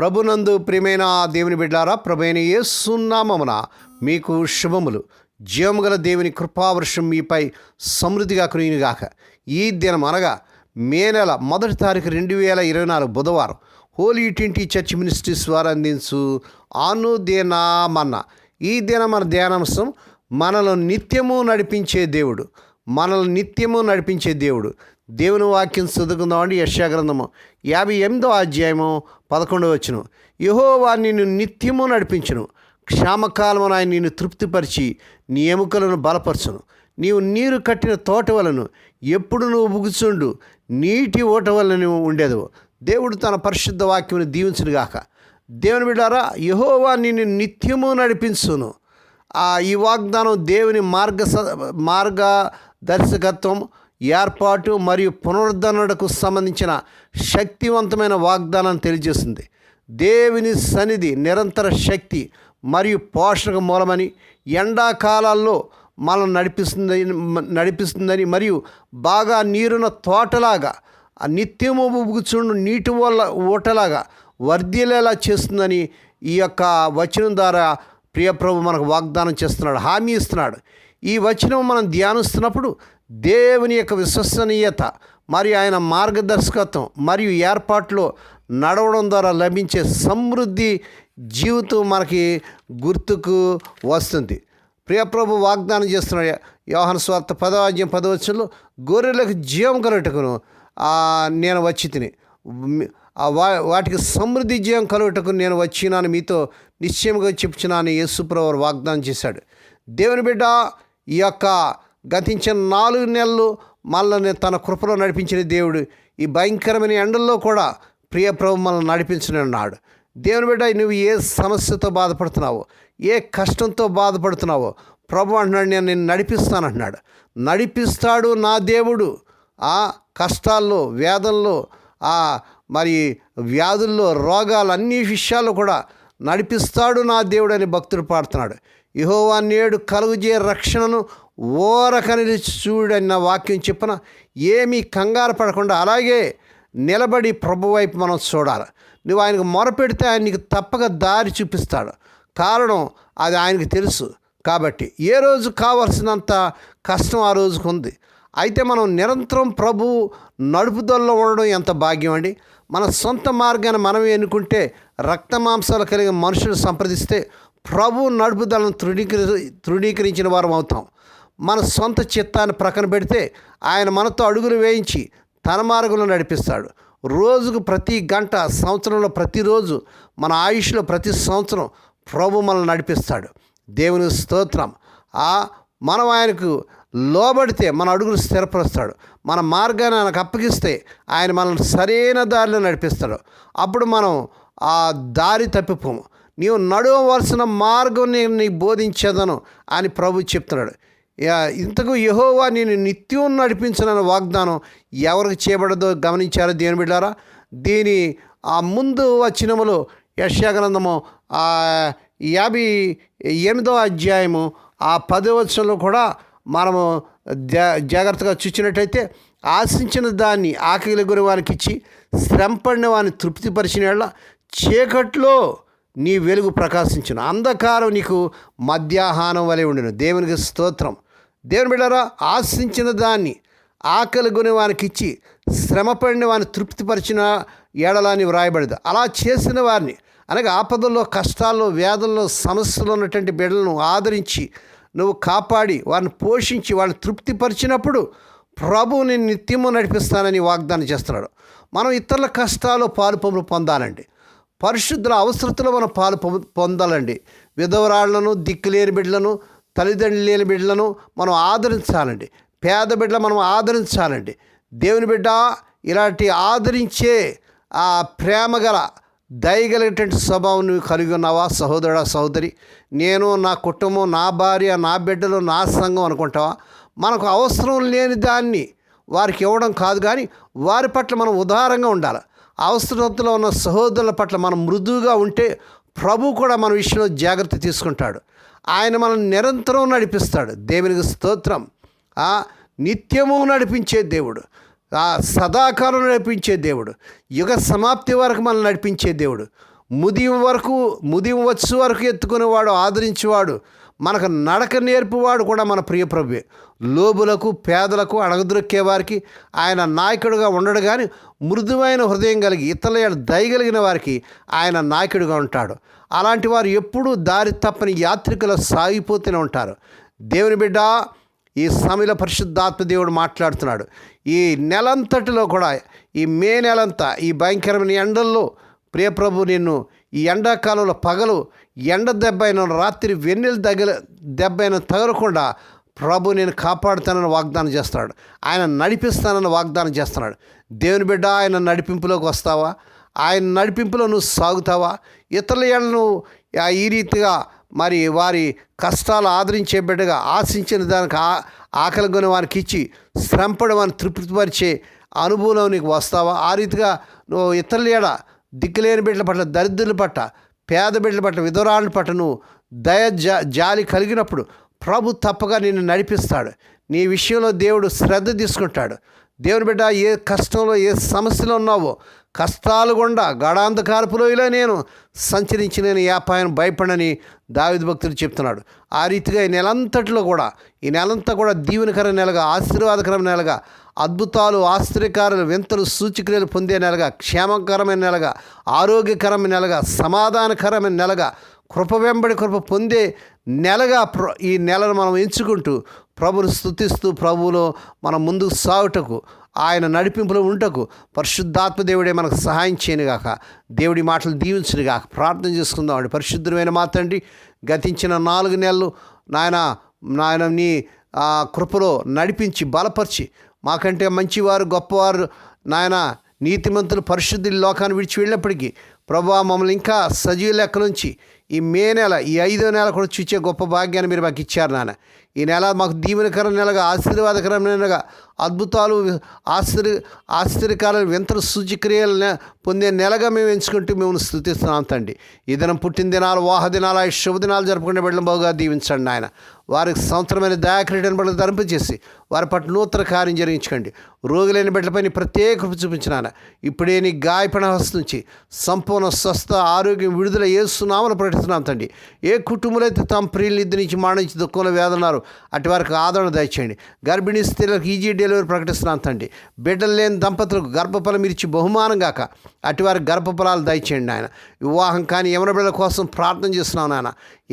ప్రభునందు ప్రియమైన దేవుని బిడ్డారా ప్రభైన సున్నామమున మీకు శుభములు. జీవముగల దేవుని కృపావర్షం మీపై సమృద్ధిగా కురిగినగాక ఈ దినం అనగా మే నెల మొదటి తారీఖు రెండు వేల ఇరవై నాలుగు బుధవారం హోలీ ట్వంటీ చర్చ్ మినిస్ట్రీస్ వారు అందించు అనుదినామన్న. ఈ దిన మన ధ్యానాంశం మనలో నిత్యము నడిపించే దేవుడు మనల్ని నిత్యము నడిపించే దేవుడు. దేవుని వాక్యం చదువుకుందామండి యశా గ్రంథము యాభై ఎనిమిదో అధ్యాయము పదకొండవ వచ్చును యహోవా నిన్ను నిత్యము నడిపించును. క్షామకాలమున ఆయన నిన్ను తృప్తిపరిచి నీ ఎముకలను బలపరచును. నీవు నీరు కట్టిన తోట వలను ఎప్పుడు నువ్వు బుగుచుండు. నీటి ఓట వలన నువ్వు ఉండేదు. దేవుడు తన పరిశుద్ధ వాక్యమును దీవించునుగాక దేవుని బిడ్డారా యహోవా నిన్ను నిత్యము నడిపించును. ఆ ఈ వాగ్దానం దేవుని మార్గ మార్గ దర్శకత్వం ఏర్పాటు మరియు పునరుద్ధరణకు సంబంధించిన శక్తివంతమైన వాగ్దానం తెలియజేస్తుంది దేవుని సన్నిధి నిరంతర శక్తి మరియు పోషక మూలమని ఎండాకాలాల్లో మనం నడిపిస్తుందని నడిపిస్తుందని మరియు బాగా నీరున్న తోటలాగా ఆ నిత్యము బుగుచుండు నీటి వల్ల ఊటలాగా వర్ధిల్లేలా చేస్తుందని ఈ యొక్క వచనం ద్వారా ప్రియప్రభు మనకు వాగ్దానం చేస్తున్నాడు హామీ ఇస్తున్నాడు. ఈ వచనం మనం ధ్యానిస్తున్నప్పుడు దేవుని యొక్క విశ్వసనీయత మరియు ఆయన మార్గదర్శకత్వం మరియు ఏర్పాట్లో నడవడం ద్వారా లభించే సమృద్ధి జీవితం మనకి గుర్తుకు వస్తుంది. ప్రియప్రభు వాగ్దానం చేస్తున్నాడు యోహన స్వార్థ పదవాజ్యం పదవచనంలో గొర్రెలకు జీవం కలుగుటకును నేను వచ్చి తిని వా వాటికి సమృద్ధి జీవం కలుగుటకు నేను వచ్చినాను మీతో నిశ్చయంగా చెప్పుచున్నాను యేసుప్రభు వాగ్దానం చేశాడు. దేవుని బిడ్డ ఈ యొక్క గతించిన నాలుగు నెలలు మనల్ని తన కృపలో నడిపించిన దేవుడు ఈ భయంకరమైన ఎండల్లో కూడా ప్రియ ప్రభు మనల్ని నడిపించనున్నాడు దేవుని బిడ్డ నువ్వు ఏ సమస్యతో బాధపడుతున్నావో ఏ కష్టంతో బాధపడుతున్నావో ప్రభు అంటున్నాడు నేను నేను నడిపిస్తానంటున్నాడు నడిపిస్తాడు నా దేవుడు. ఆ కష్టాల్లో వేదనలో ఆ మరి వ్యాధుల్లో రోగాలు అన్ని విషయాల్లో కూడా నడిపిస్తాడు నా దేవుడు అని భక్తుడు పాడుతున్నాడు. యహోవా నేడు కలుగుజే రక్షణను ఓరకని చూడన్న వాక్యం చెప్పిన ఏమీ కంగారు పడకుండా అలాగే నిలబడి ప్రభు వైపు మనం చూడాలి. నువ్వు ఆయనకు మొరపెడితే ఆయన నీకు తప్పక దారి చూపిస్తాడు. కారణం అది ఆయనకు తెలుసు. కాబట్టి ఏ రోజు కావలసినంత కష్టం ఆ రోజుకు ఉంది. అయితే మనం నిరంతరం ప్రభు నడుపుదల్లో ఉండడం ఎంత భాగ్యం అండి. మన సొంత మార్గాన్ని మనం ఎన్నుకుంటే రక్త మాంసాలు కలిగిన మనుషులు సంప్రదిస్తే ప్రభు నడుపుదలను తృణీకరి తృణీకరించిన వారం అవుతాం. మన సొంత చిత్తాన్ని ప్రక్కన పెడితే ఆయన మనతో అడుగులు వేయించి తన మార్గంలో నడిపిస్తాడు. రోజుకు ప్రతి గంట సంవత్సరంలో ప్రతిరోజు మన ఆయుష్లో ప్రతి సంవత్సరం ప్రభు మనల్ని నడిపిస్తాడు. దేవుని స్తోత్రం. ఆ మనం ఆయనకు లోబడితే మన అడుగులు స్థిరపరుస్తాడు. మన మార్గాన్ని ఆయనకు అప్పగిస్తే ఆయన మనల్ని సరైన దారిలో నడిపిస్తాడు. అప్పుడు మనం ఆ దారి తప్పిపోము. నీవు నడవవలసిన మార్గం నేను నీకు బోధించేదను అని ప్రభు చెప్తున్నాడు. ఇంతకు యహోవా నేను నిత్యం నడిపించనన్న వాగ్దానం ఎవరికి చేయబడదో గమనించారో దేని బిడ్డారా? దీని ఆ ముందు వచ్చినములో యశాగ్రంథము యాభై ఎనిమిదో అధ్యాయము ఆ పదవచనంలో కూడా మనము జా జాగ్రత్తగా చూసినట్టయితే ఆశించిన దాన్ని ఆకలి గురి వారికి ఇచ్చి శ్రమపడిన వారిని తృప్తిపరిచిన చీకట్లో నీ వెలుగు ప్రకాశించును. అంధకారం నీకు మధ్యాహ్నం వలె ఉండిన. దేవునికి స్తోత్రం. దేవుని బిడ్డారా ఆశించిన దాన్ని ఆకలి కొని వానికి ఇచ్చి శ్రమపడిన వారిని తృప్తిపరిచిన ఏడలాని వ్రాయబడదు అలా చేసిన వారిని అనగా ఆపదల్లో కష్టాల్లో వేదల్లో సమస్యలు ఉన్నటువంటి బిడ్డలను ఆదరించి నువ్వు కాపాడి వారిని పోషించి వాళ్ళని తృప్తిపరిచినప్పుడు ప్రభువుని నిత్యము నడిపిస్తానని వాగ్దానం చేస్తున్నాడు. మనం ఇతరుల కష్టాలు పాలు పొందాలండి. పరిశుద్ధుల అవసరతలో మనం పాలు పొందాలండి. విధవరాళ్ళను దిక్కులేని బిడ్డలను తల్లిదండ్రులు లేని బిడ్డలను మనం ఆదరించాలండి. పేద బిడ్డలు మనం ఆదరించాలండి. దేవుని బిడ్డ ఇలాంటి ఆదరించే ఆ ప్రేమ గల దయగలిగేటువంటి స్వభావం నువ్వు కలిగి ఉన్నావా? సహోదరుడా సహోదరి నేను నా కుటుంబం నా భార్య నా బిడ్డలు నా సంఘం అనుకుంటావా? మనకు అవసరం లేని దాన్ని వారికి ఇవ్వడం కాదు కానీ వారి పట్ల మనం ఉదారంగా ఉండాలి. అవసరతలో ఉన్న సహోదరుల పట్ల మనం మృదువుగా ఉంటే ప్రభు కూడా మన విషయంలో జాగ్రత్త తీసుకుంటాడు. ఆయన మనం నిరంతరం నడిపిస్తాడు. దేవునికి స్తోత్రం. నిత్యము నడిపించే దేవుడు. సదాకాలం నడిపించే దేవుడు. యుగ సమాప్తి వరకు మనల్ని నడిపించే దేవుడు. ముదియం వరకు ముదియం వచ్చు వరకు ఎత్తుకునేవాడు ఆదరించేవాడు. మనకు నడక నేర్పువాడు కూడా మన ప్రియప్రభువే. లోబులకు పేదలకు అడగదొక్కే వారికి ఆయన నాయకుడుగా ఉండడు కానీ మృదువైన హృదయం కలిగి ఇతరుల దయగలిగిన వారికి ఆయన నాయకుడిగా ఉంటాడు. అలాంటి వారు ఎప్పుడూ దారి తప్పని యాత్రికులు సాగిపోతూనే ఉంటారు. దేవుని బిడ్డ ఈ సమయంలో పరిశుద్ధాత్మ దేవుడు మాట్లాడుతున్నాడు. ఈ నెలంతటిలో కూడా ఈ మే నెలంతా ఈ భయంకరమైన ఎండల్లో ప్రియప్రభు నిన్ను ఈ ఎండాకాలంలో పగలు ఎండ దెబ్బ అయిన రాత్రి వెన్నెల దగ్గర దెబ్బ అయిన తగలకుండా ప్రభు నేను కాపాడుతానని వాగ్దానం చేస్తున్నాడు. ఆయన నడిపిస్తానని వాగ్దానం చేస్తున్నాడు. దేవుని బిడ్డ ఆయన నడిపింపులోకి వస్తావా? ఆయన నడిపింపులో నువ్వు సాగుతావా? ఇతరుల ఏళ్ళను ఈ రీతిగా మరి వారి కష్టాలు ఆదరించే బిడ్డగా ఆశించిన దానికి ఆ ఆకలి కొని వారికి ఇచ్చి శ్రమపడి వారిని తృప్తిపరిచే అనుభవం నీకు వస్తావా? ఆ రీతిగా నువ్వు ఇతరుల ఏడ దిక్కులేని బిడ్డల పట్ల దరిద్రుల పట్ల పేద బిడ్డల పట్ల విధవరాళ్ళ పట్ల దయ జా జాలి కలిగినప్పుడు ప్రభు తప్పగా నిన్ను నడిపిస్తాడు. నీ విషయంలో దేవుడు శ్రద్ధ తీసుకుంటాడు. దేవుని బిడ్డ ఏ కష్టంలో ఏ సమస్యలో ఉన్నావో కష్టాలు గుండా గడాంధకారపులోయలో నేను సంచరించి నేను యాపాయను భయపడని దావిద భక్తుడు చెప్తున్నాడు. ఆ రీతిగా ఈ నెలంతటిలో కూడా ఈ నెలంతా కూడా దీవెనకర నెలగా ఆశీర్వాదకరమైన నెలగా అద్భుతాలు ఆశ్చర్యకారులు వింతలు సూచిక్రియలు పొందే నెలగా క్షేమకరమైన నెలగా ఆరోగ్యకరమైన నెలగా సమాధానకరమైన నెలగా కృప వెంబడి కృప పొందే నెలగా ప్ర ఈ నెలను మనం ఎంచుకుంటూ ప్రభును స్థుతిస్తూ ప్రభువులో మనం ముందుకు సాగుటకు ఆయన నడిపింపులో ఉంటకు. పరిశుద్ధాత్మ దేవుడే మనకు సహాయం చేయనుగాక. దేవుడి మాటలు దీవించునుగాక. ప్రార్థన చేసుకుందాం అండి. పరిశుద్ధమైన మా గతించిన నాలుగు నెలలు నాయన నాయన నీ కృపలో నడిపించి బలపరిచి మాకంటే మంచివారు గొప్పవారు నాయన నీతిమంతులు పరిశుద్ధులు లోకాన్ని విడిచి వెళ్ళినప్పటికీ ప్రభా మమ్మల్ని ఇంకా సజీవ లెక్క నుంచి ఈ మే నెల ఈ ఐదో నెల కూడా చూచే గొప్ప భాగ్యాన్ని మీరు మాకు ఇచ్చారు నాన్న. ఈ నెల మాకు దీవెనకర నెలగా ఆశీర్వాదకరమైన నెలగా అద్భుతాలు ఆశ్చర్య ఆశ్చర్యకాలను వింతలు సూచిక్రియలు పొందే నెలగా మేము ఎంచుకుంటూ మేము స్థుతిస్తున్నాం తండి ఈ దినం పుట్టిన దినాలు వాహ దినాలు ఈ జరుపుకునే బిడ్డలు బాగా దీవించండి ఆయన వారికి సంవత్సరమైన దయాక్రీడని బిడ్డలు ధరింపజేసి వారి పట్ల నూతన కార్యం జరిగించకండి. రోగులైన బిడ్డలపై ప్రత్యేక కృప చూపించినాన ఇప్పుడే నీ గాయపణ నుంచి సంపూర్ణ స్వస్థ ఆరోగ్యం విడుదల ఏసునామలు ప్రకటిస్తున్నాం తండ్రి ఏ కుటుంబంలో అయితే తమ ప్రియులు ఇద్దరు నుంచి మాడించి దుఃఖంలో వేదన్నారు అటు వారికి ఆదరణ దయచేయండి. గర్భిణీ స్త్రీలకు ఈజీ డెలివరీ ప్రకటిస్తున్నాం తండ్రి బిడ్డలు లేని దంపతులకు గర్భఫలం ఇచ్చి బహుమానం గాక అటు గర్భఫలాలు దయచేయండి ఆయన వివాహం కానీ యమన బిడ్డల కోసం ప్రార్థన చేస్తున్నాను నాయన.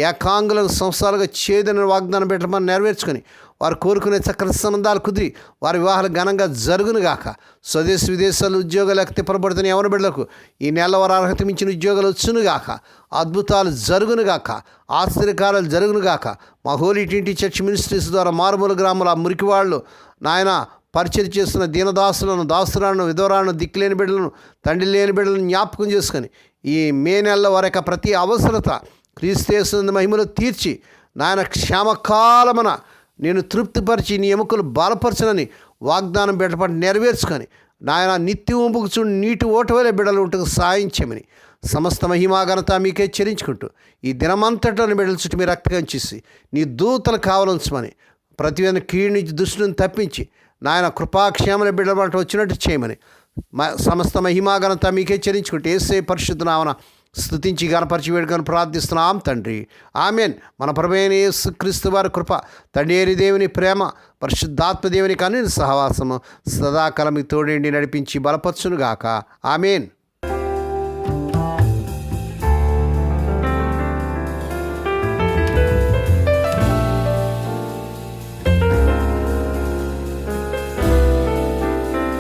ఏకాంగులకు సంవత్సరాలుగా చేదన వాగ్దానం పెట్టమని నెరవేర్చుకొని వారు కోరుకునే చక్కని సంబంధాలు కుదిరి. వారి వివాహాలు ఘనంగా జరుగునుగాక స్వదేశ విదేశాలు ఉద్యోగాలకు తిప్పబడుతున్న ఎవరి బిడ్డలకు ఈ నెల వారు అర్హత మించిన ఉద్యోగాలు వచ్చునుగాక అద్భుతాలు జరుగునుగాక ఆశ్చర్యకారాలు జరుగునుగాక మా హోలీ టింటి చర్చ్ మినిస్ట్రీస్ ద్వారా మారుమూల గ్రామాల మురికివాళ్ళు నాయన పరిచయం చేస్తున్న దీనదాసులను దాసురాలను విధవరాలను దిక్కులేని బిడ్డలను తండ్రి లేని బిడ్డలను జ్ఞాపకం చేసుకొని ఈ మే నెలలో వారి యొక్క ప్రతి అవసరత క్రీస్తు మహిమలు తీర్చి నాయన క్షేమకాలమున నేను తృప్తిపరిచి నీ ఎముకలు బలపరచనని వాగ్దానం పెట్టబడి నెరవేర్చుకొని నాయన నిత్యం ఉంపుకుచు నీటి ఓటవలే బిడ్డలు ఉంటకు సాయం చేయమని సమస్త మహిమాఘనత మీకే చెల్లించుకుంటూ ఈ దినమంతటాన్ని బిడ్డల చుట్టూ మీరు రక్తగా చేసి నీ దూతలు కావాలంచమని ప్రతి విధంగా కీడు దుష్టుని తప్పించి నాయన కృపాక్షేమని బిడ్డల వచ్చినట్టు చేయమని మ- సమస్త మహిమాఘనత మీకే చెల్లించుకుంటూ ఏసే పరిశుద్ధ నామన స్థుతించి గణపరిచి వేడుకొని ప్రార్థిస్తున్నాం తండ్రి. ఆమెన్. మన ప్రభైన క్రీస్తు వారి కృప తండేరి దేవుని ప్రేమ పరిశుద్ధాత్మ దేవుని కన్నీ సహవాసము సదాకాలం తోడేండి నడిపించి బలపరచునుగాక. ఆమెన్.